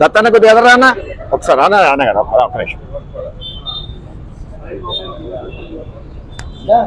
దత్తన్న కొద్దిగా ఎదరా అన్న ఒకసారి అన్న అన్న కదా ఒక నిమిషం ఎలా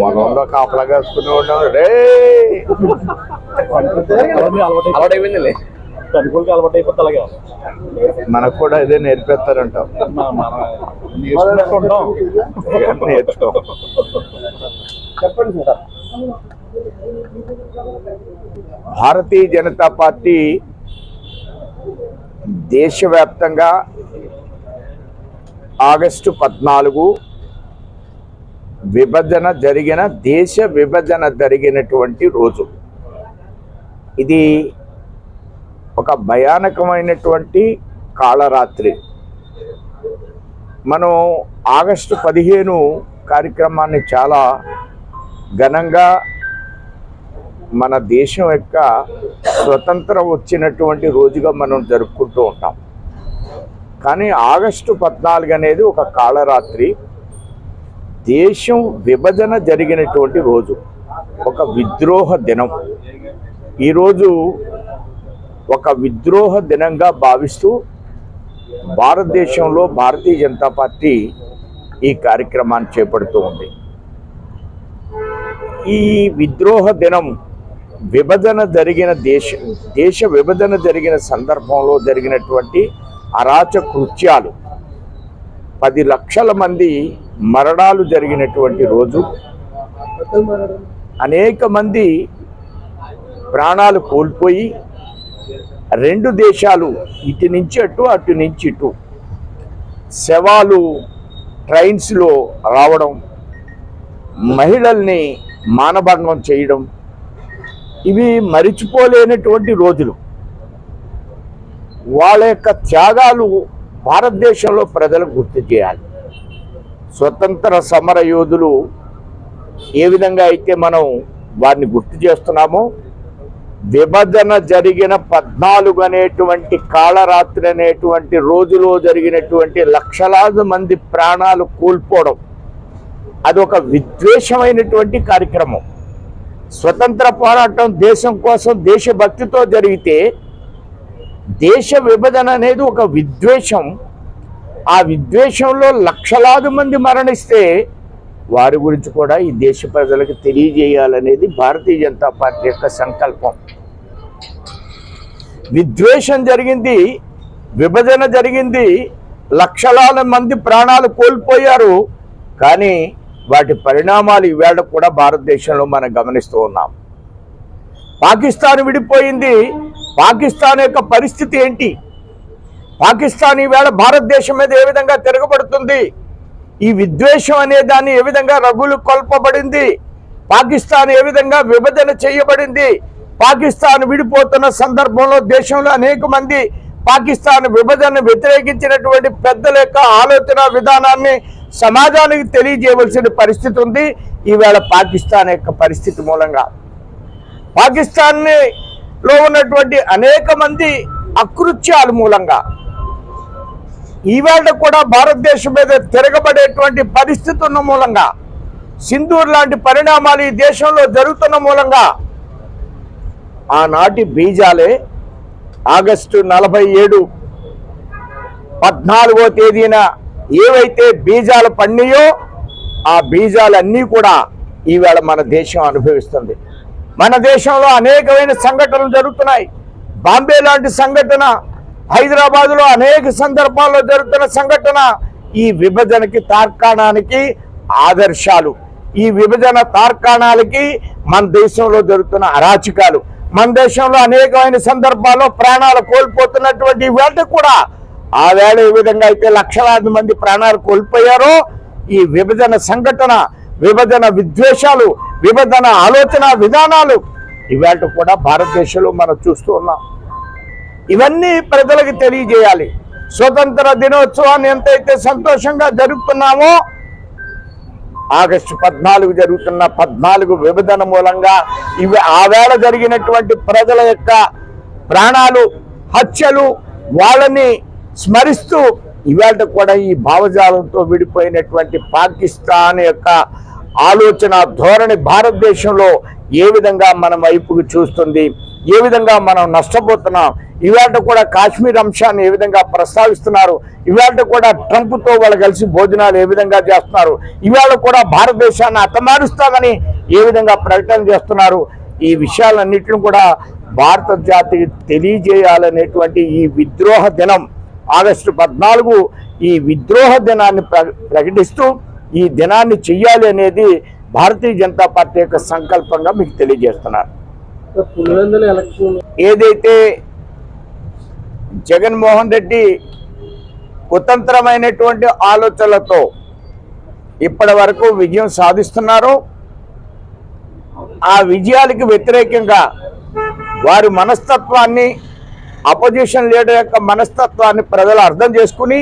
పొలంలో కాపలా వేసుకుని ఉన్నాం. రే అలవాటైపోయింది చదువుకోలకి అలవాటు అయిపోతే అలాగే. మనకు కూడా ఇదే నేర్పిస్తారంటాం. చెప్పండి సార్. భారతీయ జనతా పార్టీ దేశవ్యాప్తంగా ఆగస్టు పద్నాలుగు విభజన జరిగిన దేశ విభజన జరిగినటువంటి రోజు. ఇది ఒక భయానకమైనటువంటి కాళరాత్రి మనం ఆగస్టు పదిహేను కార్యక్రమాన్ని చాలా ఘనంగా మన దేశం యొక్క స్వతంత్రం వచ్చినటువంటి రోజుగా మనం జరుపుకుంటూ ఉంటాం. కానీ ఆగస్టు పద్నాలుగు అనేది ఒక కాళరాత్రి దేశం విభజన జరిగినటువంటి రోజు ఒక విద్రోహ దినం. ఈరోజు ఒక విద్రోహ దినంగా భావిస్తూ భారతదేశంలో భారతీయ జనతా పార్టీ ఈ కార్యక్రమాన్ని చేపడుతూ ఉంది. ఈ విద్రోహ దినం విభజన జరిగిన దేశ దేశ విభజన జరిగిన సందర్భంలో జరిగినటువంటి అరాచ కృత్యాలు పది లక్షల మంది మరణాలు జరిగినటువంటి రోజు. అనేక మంది ప్రాణాలు కోల్పోయి రెండు దేశాలు ఇటు నుంచి అటు అటు నుంచి ఇటు శవాలు ట్రైన్స్లో రావడం మహిళల్ని మానభంగం చేయడం ఇవి మరిచిపోలేనటువంటి రోజులు. వాళ్ళ యొక్క త్యాగాలు భారతదేశంలో ప్రజలకు గుర్తు చేయాలి. స్వతంత్ర సమర యోధులు ఏ విధంగా అయితే మనం వారిని గుర్తు చేస్తున్నామో విభజన జరిగిన పద్నాలుగు అనేటువంటి కాళరాత్రి అనేటువంటి రోజులో జరిగినటువంటి లక్షలాది మంది ప్రాణాలు కోల్పోవడం అది ఒక విద్వేషమైనటువంటి కార్యక్రమం. స్వతంత్ర పోరాటం దేశం కోసం దేశభక్తితో జరిగితే దేశ విభజన అనేది ఒక విద్వేషం. ఆ విద్వేషంలో లక్షలాది మంది మరణిస్తే వారి గురించి కూడా ఈ దేశ ప్రజలకు తెలియజేయాలనేది భారతీయ జనతా పార్టీ యొక్క సంకల్పం. విద్వేషం జరిగింది విభజన జరిగింది లక్షలాది మంది ప్రాణాలు కోల్పోయారు కానీ వాటి పరిణామాలు ఈవేళ కూడా భారతదేశంలో మనం గమనిస్తూ ఉన్నాం. పాకిస్తాన్ విడిపోయింది పాకిస్తాన్ యొక్క పరిస్థితి ఏంటి? పాకిస్తాన్ ఈవేళ భారతదేశం మీద ఏ విధంగా తిరగబడుతుంది? ఈ విద్వేషం అనే దాన్ని ఏ విధంగా రగులు కొల్పబడింది? పాకిస్తాన్ ఏ విధంగా విభజన చేయబడింది? పాకిస్తాన్ విడిపోతున్న సందర్భంలో దేశంలో అనేక మంది పాకిస్తాన్ విభజన వ్యతిరేకించినటువంటి పెద్దల యొక్క ఆలోచన విధానాన్ని సమాజానికి తెలియజేయవలసిన పరిస్థితి ఉంది. ఈవేళ పాకిస్తాన్ యొక్క పరిస్థితి మూలంగా పాకిస్తాన్లో ఉన్నటువంటి అనేక మంది అకృత్యాల మూలంగా ఈవేళ కూడా భారతదేశం మీద తిరగబడేటువంటి పరిస్థితి ఉన్న మూలంగా సింధూర్ లాంటి పరిణామాలు ఈ దేశంలో జరుగుతున్న మూలంగా ఆనాటి బీజాలే ఆగస్టు నలభై ఏడు పద్నాలుగో తేదీన ఏవైతే బీజాలు పడినాయో ఆ బీజాలన్నీ కూడా ఈవేళ మన దేశం అనుభవిస్తుంది. మన దేశంలో అనేకమైన సంఘటనలు జరుగుతున్నాయి. బాంబే లాంటి సంఘటన హైదరాబాదులో అనేక సందర్భాల్లో జరుగుతున్న సంఘటన ఈ విభజనకి తార్కాణానికి ఆదర్శాలు. ఈ విభజన తార్కాణాలకి మన దేశంలో జరుగుతున్న అరాచకాలు మన దేశంలో అనేకమైన సందర్భాల్లో ప్రాణాలు కోల్పోతున్నటువంటి వేళ కూడా ఆ వేళ ఏ విధంగా అయితే లక్షలాది మంది ప్రాణాలు కోల్పోయారో ఈ విభజన సంఘటన విభజన విద్వేషాలు విభజన ఆలోచన విధానాలు ఇవాళ కూడా భారతదేశంలో మనం చూస్తూ ఉన్నాం. ఇవన్నీ ప్రజలకు తెలియజేయాలి. స్వతంత్ర దినోత్సవాన్ని ఎంతైతే సంతోషంగా జరుపుతున్నామో ఆగస్టు పద్నాలుగు జరుగుతున్న పద్నాలుగు విభజన మూలంగా ఇవి ఆవేళ జరిగినటువంటి ప్రజల యొక్క ప్రాణాలు హత్యలు వాళ్ళని స్మరిస్తూ ఇవాళ కూడా ఈ భావజాలంతో విడిపోయినటువంటి పాకిస్తాన్ యొక్క ఆలోచన ధోరణి భారతదేశంలో ఏ విధంగా మన వైపుకు చూస్తుంది? ఏ విధంగా మనం నష్టపోతున్నాం? ఇవాళ కూడా కాశ్మీర్ అంశాన్ని ఏ విధంగా ప్రస్తావిస్తున్నారు? ఇవాళ కూడా ట్రంప్తో వాళ్ళు కలిసి భోజనాలు ఏ విధంగా చేస్తున్నారు? ఇవాళ కూడా భారతదేశాన్ని అతమారుస్తామని ఏ విధంగా ప్రకటన చేస్తున్నారు? ఈ విషయాలన్నింటిని కూడా భారత జాతికి తెలియజేయాలనేటువంటి ఈ విద్రోహ దినం ఆగస్టు పద్నాలుగు ఈ విద్రోహ దినాన్ని ప్ర- ప్రకటిస్తూ ఈ దినాన్ని చెయ్యాలి అనేది భారతీయ జనతా పార్టీ యొక్క సంకల్పంగా మీకు తెలియజేస్తున్నారు. ఏదైతే జగన్మోహన్ రెడ్డి కుతంత్రమైనటువంటి ఆలోచనలతో ఇప్పటి వరకు విజయం సాధిస్తున్నారో ఆ విజయాలకి వ్యతిరేకంగా వారి మనస్తత్వాన్ని అపోజిషన్ లీడర్ యొక్క మనస్తత్వాన్ని ప్రజలు అర్థం చేసుకుని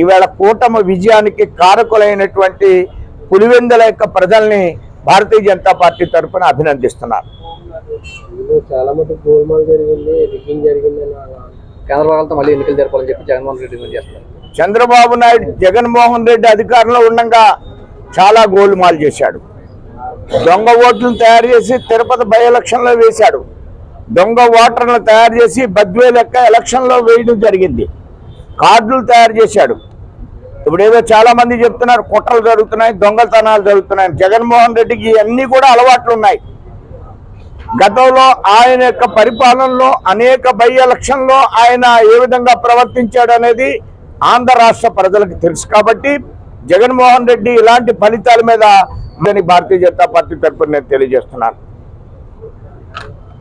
ఈవేళ కూటమి విజయానికి కారకులైనటువంటి పులివెందుల యొక్క ప్రజల్ని భారతీయ జనతా పార్టీ తరఫున అభినందిస్తున్నారు. చాలా మటుకు గోల్మాల్ జరిగింది రిగ్గింగ్ జరిగింది కేంద్ర ప్రభుత్వం మళ్ళీ ఎన్నికలు జరపాలని చెప్పి జగన్మోహన్ రెడ్డి డిమాండ్ చేస్తున్నారు. చంద్రబాబు నాయుడు జగన్మోహన్ రెడ్డి అధికారంలో ఉండగా చాలా గోల్మాల్ చేశాడు. దొంగ ఓట్లను తయారు చేసి తిరుపతి బై ఎలక్షన్లో వేశాడు. దొంగ ఓటర్లను తయారు చేసి బద్వే లెక్క ఎలక్షన్లో వేయడం జరిగింది. కార్డులు తయారు చేశాడు. ఇప్పుడు ఏదో చాలా మంది చెప్తున్నారు కుట్రలు జరుగుతున్నాయి దొంగతనాలు జరుగుతున్నాయి. జగన్మోహన్ రెడ్డికి అన్ని కూడా అలవాట్లు ఉన్నాయి. గతంలో ఆయన యొక్క పరిపాలనలో అనేక బై ఎలక్షన్లో ఆయన ఏ విధంగా ప్రవర్తించాడు అనేది ఆంధ్ర రాష్ట్ర ప్రజలకు తెలుసు. కాబట్టి జగన్మోహన్ రెడ్డి ఇలాంటి ఫలితాల మీద భారతీయ జనతా పార్టీ తరఫున నేను తెలియజేస్తున్నాను.